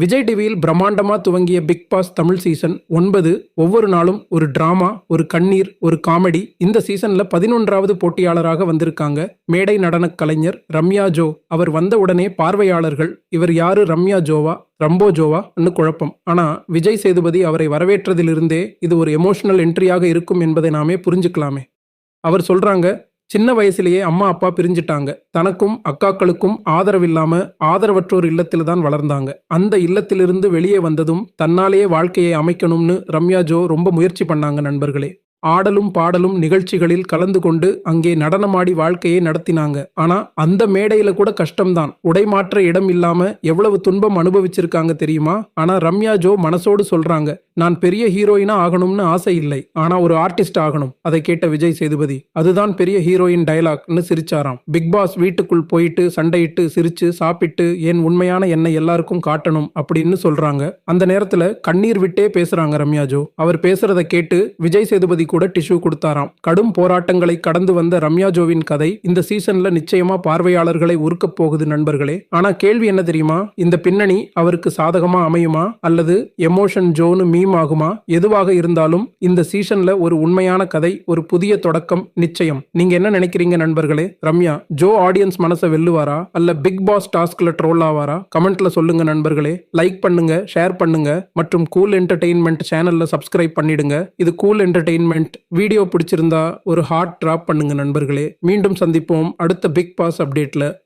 விஜய் டிவியில் பிரம்மாண்டமாக துவங்கிய பிக் பாஸ் தமிழ் சீசன் ஒன்பது ஒவ்வொரு நாளும் ஒரு டிராமா ஒரு கண்ணீர் ஒரு காமெடி. இந்த சீசனில் பதினொன்றாவது போட்டியாளராக வந்திருக்காங்க மேடை நடனக் கலைஞர் ரம்யா ஜோ. அவர் வந்த உடனே பார்வையாளர்கள் இவர் யாரு? ரம்யா ஜோவா? ரம்போ ஜோவான்னு குழப்பம். ஆனால் விஜய் சேதுபதி அவரை வரவேற்றதிலிருந்தே இது ஒரு எமோஷனல் என்ட்ரியாக இருக்கும் என்பதை நாமே புரிஞ்சுக்கலாமே. அவர் சொல்கிறாங்க சின்ன வயசுலேயே அம்மா அப்பா பிரிஞ்சிட்டாங்க. தனக்கும் அக்காக்களுக்கும் ஆதரவில்லாம ஆதரவற்றோர் இல்லத்தில் தான் வளர்ந்தாங்க. அந்த இல்லத்திலிருந்து வெளியே வந்ததும் தன்னாலேயே வாழ்க்கையை அமைக்கணும்னு ரம்யா ஜோ ரொம்ப முயற்சி பண்ணாங்க நண்பர்களே. ஆடலும் பாடலும் நிகழ்ச்சிகளில் கலந்து கொண்டு அங்கே நடனமாடி வாழ்க்கையை நடத்தினாங்க. ஆனா அந்த மேடையில கூட கஷ்டம்தான். உடைமாற்ற இடம் இல்லாம எவ்வளவு துன்பம் அனுபவிச்சிருக்காங்க தெரியுமா? ஆனா ரம்யா ஜோ மனசோடு சொல்றாங்க நான் பெரிய ஹீரோயினா ஆகணும்னு ஆசை இல்லை. ஆனா ஒரு ஆர்டிஸ்ட் ஆகணும். அதை கேட்ட விஜய் சேதுபதி அதுதான் பெரிய ஹீரோயின் டைலாக்னு சிரிச்சாராம். பிக் பாஸ் வீட்டுக்குள் போயிட்டு சண்டையிட்டு சிரிச்சு சாப்பிட்டு என் உண்மையான என்னை எல்லாருக்கும் காட்டணும்? அப்படின்னு சொல்றாங்க. அந்த நேரத்துல கண்ணீர் விட்டே பேசுறாங்க ரம்யா ஜோ. அவர் பேசுறதை கேட்டு விஜய் சேதுபதி கூட டிஷ்யூ கொடுத்தாராம். கடும் போராட்டங்களை கடந்து வந்த ரம்யா ஜோவின் கதை இந்த சீசன்ல நிச்சயமா பார்வையாளர்களை உருக்கப் போகுது நண்பர்களே. ஆனா கேள்வி என்ன தெரியுமா? இந்த பின்னணி அவருக்கு சாதகமா அமையுமா? அல்லது எமோஷன் ஜோனு மீம் ஆகுமா? எதுவாக இருந்தாலும் இந்த சீசன்ல ஒரு உண்மையான கதை ஒரு புதிய தொடக்கம் நிச்சயம். நீங்க என்ன நினைக்கிறீங்க நண்பர்களே? ரம்யா ஜோ ஆடியன்ஸ் மனசை வெல்லுவாரா? அல்ல பிக் பாஸ் டாஸ்க்ல ட்ரோல் ஆவாரா? கமெண்ட்ல சொல்லுங்க நண்பர்களே. லைக் பண்ணுங்க ஷேர் பண்ணுங்க மற்றும் கூல் என்டர்டெயின்மெண்ட் சேனல்ல சப்ஸ்கிரைப் பண்ணிடுங்க. இது கூல் என்டர்டெயின்மெண்ட் வீடியோ பிடிச்சிருந்தா ஒரு ஹார்ட் ட்ராப் பண்ணுங்க நண்பர்களே. மீண்டும் சந்திப்போம். அடுத்த பிக் பாஸ் அப்டேட்ல